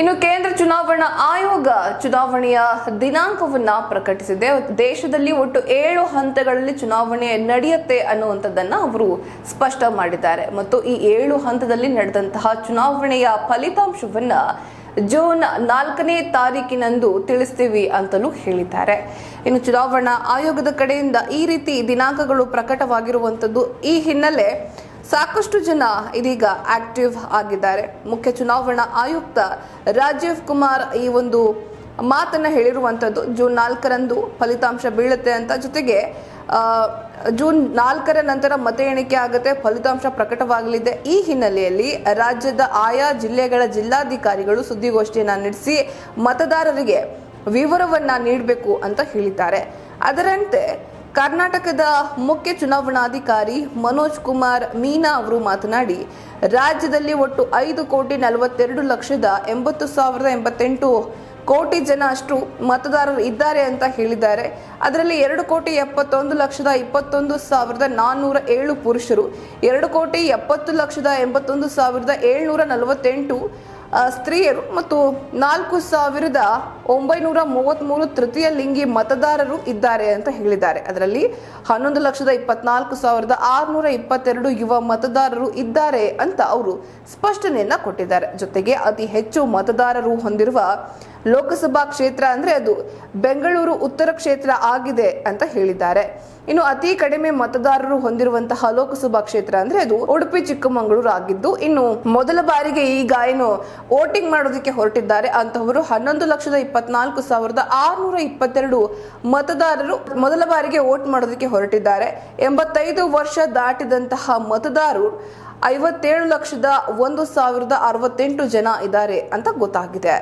ಇನ್ನು ಕೇಂದ್ರ ಚುನಾವಣಾ ಆಯೋಗ ಚುನಾವಣೆಯ ದಿನಾಂಕವನ್ನ ಪ್ರಕಟಿಸಿದೆ. ದೇಶದಲ್ಲಿ ಒಟ್ಟು ಏಳು ಹಂತಗಳಲ್ಲಿ ಚುನಾವಣೆ ನಡೆಯುತ್ತೆ ಅನ್ನುವಂಥದ್ದನ್ನ ಅವರು ಸ್ಪಷ್ಟ ಮಾಡಿದ್ದಾರೆ. ಮತ್ತು ಈ ಏಳು ಹಂತದಲ್ಲಿ ನಡೆದಂತಹ ಚುನಾವಣೆಯ ಫಲಿತಾಂಶವನ್ನ ಜೂನ್ ನಾಲ್ಕನೇ ತಾರೀಕಿನಂದು ತಿಳಿಸ್ತೀವಿ ಅಂತಲೂ ಹೇಳಿದ್ದಾರೆ. ಇನ್ನು ಚುನಾವಣಾ ಆಯೋಗದ ಕಡೆಯಿಂದ ಈ ರೀತಿ ದಿನಾಂಕಗಳು ಪ್ರಕಟವಾಗಿರುವಂಥದ್ದು ಈ ಹಿನ್ನೆಲೆ ಸಾಕಷ್ಟು ಜನ ಇದೀಗ ಆಕ್ಟಿವ್ ಆಗಿದ್ದಾರೆ. ಮುಖ್ಯ ಚುನಾವಣಾ ಆಯುಕ್ತ ರಾಜೀವ್ ಕುಮಾರ್ ಈ ಒಂದು ಮಾತನ್ನ ಹೇಳಿರುವಂಥದ್ದು ಜೂನ್ ನಾಲ್ಕರಂದು ಫಲಿತಾಂಶ ಬೀಳುತ್ತೆ ಅಂತ. ಜೊತೆಗೆ ಜೂನ್ ನಾಲ್ಕರ ನಂತರ ಮತ ಎಣಿಕೆ ಆಗುತ್ತೆ, ಫಲಿತಾಂಶ ಪ್ರಕಟವಾಗಲಿದೆ. ಈ ಹಿನ್ನೆಲೆಯಲ್ಲಿ ರಾಜ್ಯದ ಆಯಾ ಜಿಲ್ಲೆಗಳ ಜಿಲ್ಲಾಧಿಕಾರಿಗಳು ಸುದ್ದಿಗೋಷ್ಠಿಯನ್ನ ನಡೆಸಿ ಮತದಾರರಿಗೆ ವಿವರವನ್ನ ನೀಡಬೇಕು ಅಂತ ಹೇಳಿದ್ದಾರೆ. ಅದರಂತೆ ಕರ್ನಾಟಕದ ಮುಖ್ಯ ಚುನಾವಣಾಧಿಕಾರಿ ಮನೋಜ್ ಕುಮಾರ್ ಮೀನಾ ಅವರು ಮಾತನಾಡಿ, ರಾಜ್ಯದಲ್ಲಿ ಒಟ್ಟು ಐದು ಕೋಟಿ ನಲವತ್ತೆರಡು ಲಕ್ಷದ ಎಂಬತ್ತು ಸಾವಿರದ ಎಂಬತ್ತೆಂಟು ಕೋಟಿ ಜನ ಅಷ್ಟು ಮತದಾರರು ಇದ್ದಾರೆ ಅಂತ ಹೇಳಿದ್ದಾರೆ. ಅದರಲ್ಲಿ ಎರಡು ಕೋಟಿ ಎಪ್ಪತ್ತೊಂದು ಲಕ್ಷದ ಇಪ್ಪತ್ತೊಂದು ಸಾವಿರದ ನಾನ್ನೂರ ಏಳು ಪುರುಷರು, ಎರಡು ಕೋಟಿ ಎಪ್ಪತ್ತು ಲಕ್ಷದ ಎಂಬತ್ತೊಂದು ಸಾವಿರದ ಏಳ್ನೂರ ನಲವತ್ತೆಂಟು ಸ್ತ್ರೀಯರು ಮತ್ತು ನಾಲ್ಕು ಸಾವಿರದ ಒಂಬೈನೂರ ಮೂವತ್ತ್ಮೂರು ತೃತೀಯ ಲಿಂಗಿ ಮತದಾರರು ಇದ್ದಾರೆ ಅಂತ ಹೇಳಿದ್ದಾರೆ. ಅದರಲ್ಲಿ ಹನ್ನೊಂದು ಲಕ್ಷದ ಇಪ್ಪತ್ನಾಲ್ಕು ಸಾವಿರದ ಆರುನೂರ ಇಪ್ಪತ್ತೆರಡು ಯುವ ಮತದಾರರು ಇದ್ದಾರೆ ಅಂತ ಅವರು ಸ್ಪಷ್ಟನೆಯನ್ನ ಕೊಟ್ಟಿದ್ದಾರೆ. ಜೊತೆಗೆ ಅತಿ ಹೆಚ್ಚು ಮತದಾರರು ಹೊಂದಿರುವ ಲೋಕಸಭಾ ಕ್ಷೇತ್ರ ಅಂದ್ರೆ ಅದು ಬೆಂಗಳೂರು ಉತ್ತರ ಕ್ಷೇತ್ರ ಆಗಿದೆ ಅಂತ ಹೇಳಿದ್ದಾರೆ. ಇನ್ನು ಅತಿ ಕಡಿಮೆ ಮತದಾರರು ಹೊಂದಿರುವಂತಹ ಲೋಕಸಭಾ ಕ್ಷೇತ್ರ ಅಂದ್ರೆ ಅದು ಉಡುಪಿ, ಚಿಕ್ಕಮಗಳೂರು ಆಗಿದ್ದು, ಇನ್ನು ಮೊದಲ ಬಾರಿಗೆ ಈಗ ಏನು ವೋಟಿಂಗ್ ಮಾಡೋದಕ್ಕೆ ಹೊರಟಿದ್ದಾರೆ. ಅಂತವರು ಹನ್ನೊಂದು ಲಕ್ಷದ ಇಪ್ಪತ್ನಾಲ್ಕು ಸಾವಿರದ ಆರ್ನೂರ ಇಪ್ಪತ್ತೆರಡು ಮತದಾರರು ಮೊದಲ ಬಾರಿಗೆ ವೋಟ್ ಮಾಡೋದಕ್ಕೆ ಹೊರಟಿದ್ದಾರೆ. ಎಂಬತ್ತೈದು ವರ್ಷ ದಾಟಿದಂತಹ ಮತದಾರರು ಐವತ್ತೇಳು ಲಕ್ಷದ ಒಂದು ಸಾವಿರದ ಅರವತ್ತೆಂಟು ಜನ ಇದ್ದಾರೆ ಅಂತ ಗೊತ್ತಾಗಿದೆ.